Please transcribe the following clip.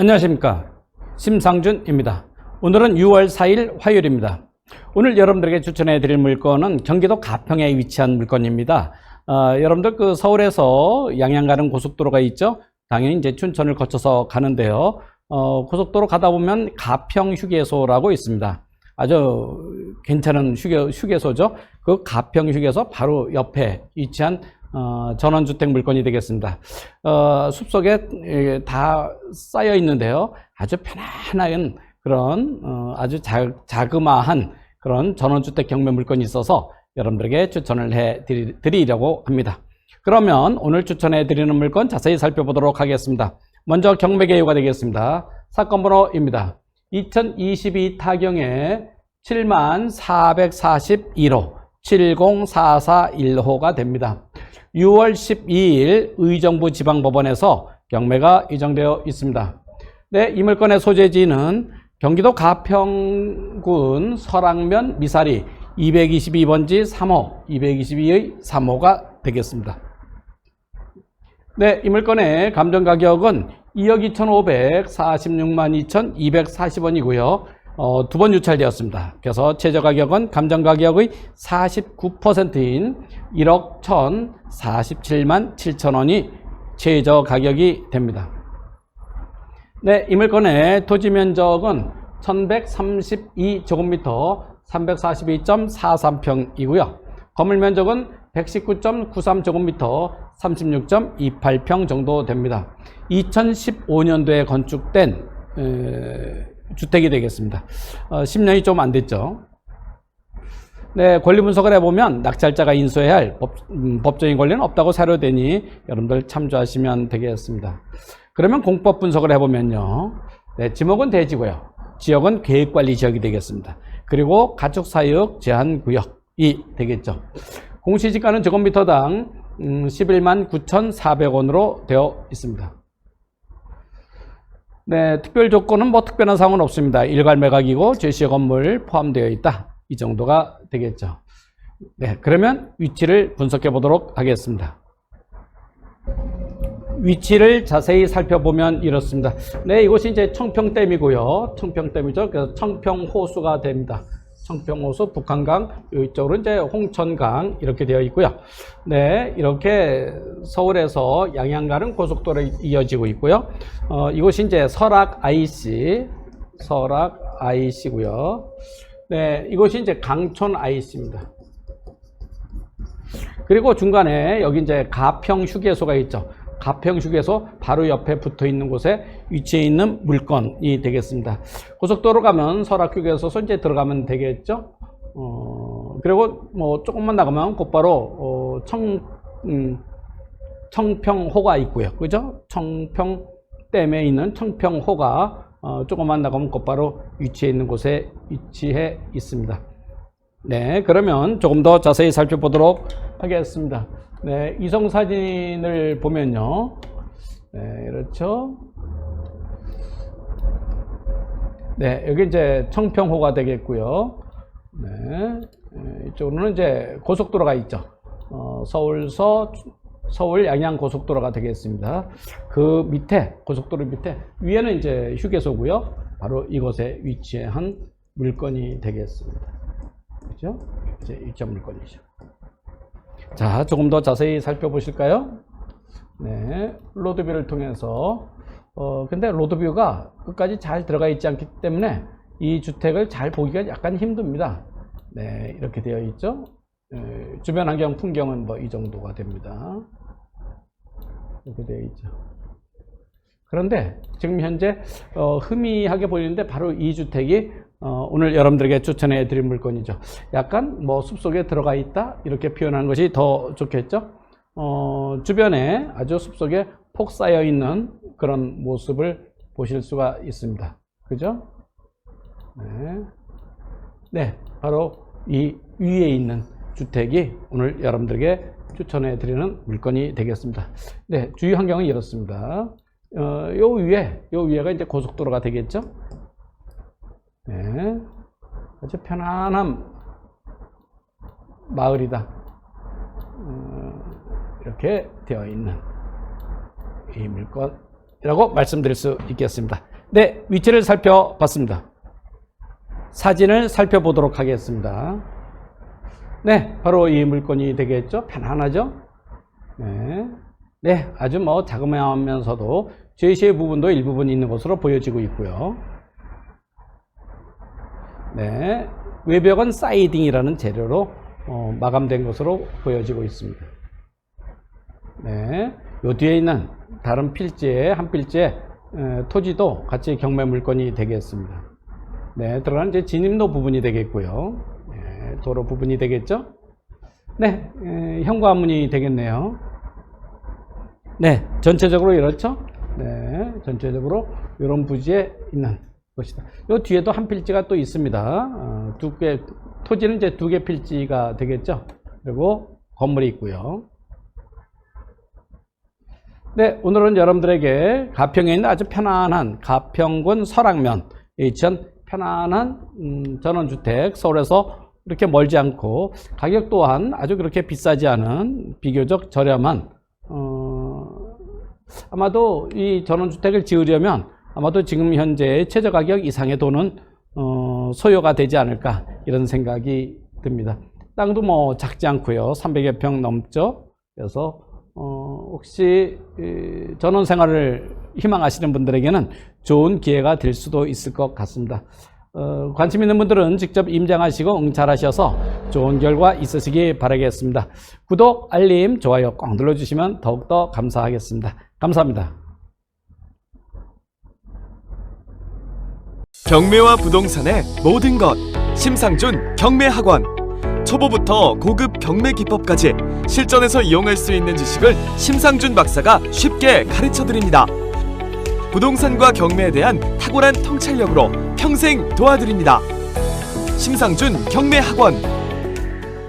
안녕하십니까. 심상준입니다. 오늘은 6월 4일 화요일입니다. 오늘 여러분들에게 추천해 드릴 물건은 경기도 가평에 위치한 물건입니다. 어, 여러분들 그 서울에서 양양 가는 고속도로가 있죠? 당연히 이제 춘천을 거쳐서 가는데요. 어, 고속도로 가다 보면 가평 휴게소라고 있습니다. 아주 괜찮은 휴게, 휴게소죠. 그 가평 휴게소 바로 옆에 위치한 어, 전원주택 물건이 되겠습니다. 어, 숲속에 예, 다 쌓여 있는데요. 아주 편안한 그런 어, 아주 자, 자그마한 그런 전원주택 경매 물건이 있어서 여러분들에게 추천을 해 드리, 드리 려고 합니다. 그러면 오늘 추천해 드리는 물건 자세히 살펴보도록 하겠습니다. 먼저 경매 개요가 되겠습니다. 사건 번호입니다. 2022 타경에 7441호 70441호가 됩니다. 6월 12일 의정부 지방법원에서 경매가 예정되어 있습니다. 네, 이 물건의 소재지는 경기도 가평군 설악면 미사리 222번지 3호, 222의 3호가 되겠습니다. 네, 이 물건의 감정 가격은 2억 2,546만 2,240원이고요. 어, 두 번 유찰되었습니다. 그래서 최저 가격은 감정 가격의 49%인 1억 1,047만 7천 원이 최저 가격이 됩니다. 네, 이 물건의 토지 면적은 1132제곱미터 342.43평이고요. 건물 면적은 119.93제곱미터 36.28평 정도 됩니다. 2015년도에 건축된 에, 주택이 되겠습니다. 어, 10년이 좀 안 됐죠. 네, 권리 분석을 해보면 낙찰자가 인수해야 할 법, 음, 법적인 권리는 없다고 사료되니 여러분들 참조하시면 되겠습니다. 그러면 공법 분석을 해보면요. 네, 지목은 대지고요. 지역은 계획관리 지역이 되겠습니다. 그리고 가축사육 제한구역이 되겠죠. 공시지가는 제곱미터당 음, 11만 9,400원으로 되어 있습니다. 네, 특별 조건은 뭐 특별한 사항은 없습니다. 일괄 매각이고 제시의 건물 포함되어 있다. 이 정도가 되겠죠. 네, 그러면 위치를 분석해 보도록 하겠습니다. 위치를 자세히 살펴보면 이렇습니다. 네, 이곳이 이제 청평댐이고요. 청평댐이죠. 그래서 청평호수가 됩니다. 청평호수, 북한강, 이쪽으로 이제 홍천강 이렇게 되어 있고요. 네, 이렇게 서울에서 양양 가는 고속도로 이어지고 있고요. 어, 이곳이 이제 설악 IC, 설악 IC고요. 네, 이곳이 이제 강촌 IC입니다. 그리고 중간에 여기 이제 가평 휴게소가 있죠. 가평 휴게소 바로 옆에 붙어 있는 곳에 위치해 있는 물건이 되겠습니다. 고속도로 가면 설악 휴게소 이제 들어가면 되겠죠. 어, 그리고 뭐 조금만 나가면 곧바로 어, 청 음, 청평호가 있고요. 그죠? 청평댐에 있는 청평호가 어, 조금만 나가면 곧바로 위치해 있는 곳에 위치해 있습니다. 네, 그러면 조금 더 자세히 살펴보도록 하겠습니다. 네, 이성 사진을 보면요. 네, 그렇죠. 네, 여기 이제 청평호가 되겠고요. 네, 이쪽으로는 이제 고속도로가 있죠. 어, 서울서 서울 양양 고속도로가 되겠습니다. 그 밑에 고속도로 밑에 위에는 이제 휴게소고요. 바로 이곳에 위치한 물건이 되겠습니다. 그죠? 이제 입점 물건이죠. 자, 조금 더 자세히 살펴보실까요? 네, 로드뷰를 통해서 어, 근데 로드뷰가 끝까지 잘 들어가 있지 않기 때문에 이 주택을 잘 보기가 약간 힘듭니다. 네, 이렇게 되어 있죠. 에, 주변 환경 풍경은 뭐 이 정도가 됩니다. 이렇게 되어 있죠. 그런데 지금 현재 어, 희미하게 보이는데 바로 이 주택이 어, 오늘 여러분들에게 추천해 드릴 물건이죠. 약간 뭐 숲속에 들어가 있다 이렇게 표현하는 것이 더 좋겠죠. 어, 주변에 아주 숲속에 폭 쌓여 있는 그런 모습을 보실 수가 있습니다. 그죠? 네. 네, 바로 이 위에 있는 주택이 오늘 여러분들에게 추천해 드리는 물건이 되겠습니다. 네, 주위 환경은 이렇습니다. 어, 요 위에, 요 위에가 이제 고속도로가 되겠죠? 네, 아주 편안한 마을이다. 어, 이렇게 되어 있는 이 물건이라고 말씀드릴 수 있겠습니다. 네, 위치를 살펴봤습니다. 사진을 살펴보도록 하겠습니다. 네, 바로 이 물건이 되겠죠. 편안하죠. 네, 네, 아주 뭐 자그마하면서도 제시의 부분도 일부분 있는 것으로 보여지고 있고요. 네, 외벽은 사이딩이라는 재료로 어, 마감된 것으로 보여지고 있습니다. 네, 요 뒤에 있는 다른 필지에 한 필지에 에, 토지도 같이 경매 물건이 되겠습니다. 네, 들어가는 이제 진입로 부분이 되겠고요. 네, 도로 부분이 되겠죠. 네, 에, 현관문이 되겠네요. 네, 전체적으로 이렇죠. 네, 전체적으로 이런 부지에 있는 것이다. 요 뒤에도 한 필지가 또 있습니다. 어, 두 개, 토지는 이제 두 개 필지가 되겠죠. 그리고 건물이 있고요. 네, 오늘은 여러분들에게 가평에 있는 아주 편안한 가평군 설악면 이천 편안한 음, 전원주택 서울에서 이렇게 멀지 않고 가격 또한 아주 그렇게 비싸지 않은 비교적 저렴한 어, 아마도 이 전원주택을 지으려면 아마도 지금 현재 최저 가격 이상의 돈은 어, 소요가 되지 않을까 이런 생각이 듭니다. 땅도 뭐 작지 않고요. 300여 평 넘죠. 그래서 어, 혹시 이, 전원 생활을 희망하시는 분들에게는 좋은 기회가 될 수도 있을 것 같습니다. 어, 관심 있는 분들은 직접 임장하시고 응찰하셔서 좋은 결과 있으시기 바라겠습니다. 구독, 알림, 좋아요 꼭 눌러주시면 더욱더 감사하겠습니다. 감사합니다. 경매와 부동산의 모든 것 심상준 경매학원 초보부터 고급 경매 기법까지 실전에서 이용할 수 있는 지식을 심상준 박사가 쉽게 가르쳐 드립니다. 부동산과 경매에 대한 탁월한 통찰력으로 평생 도와드립니다. 심상준 경매학원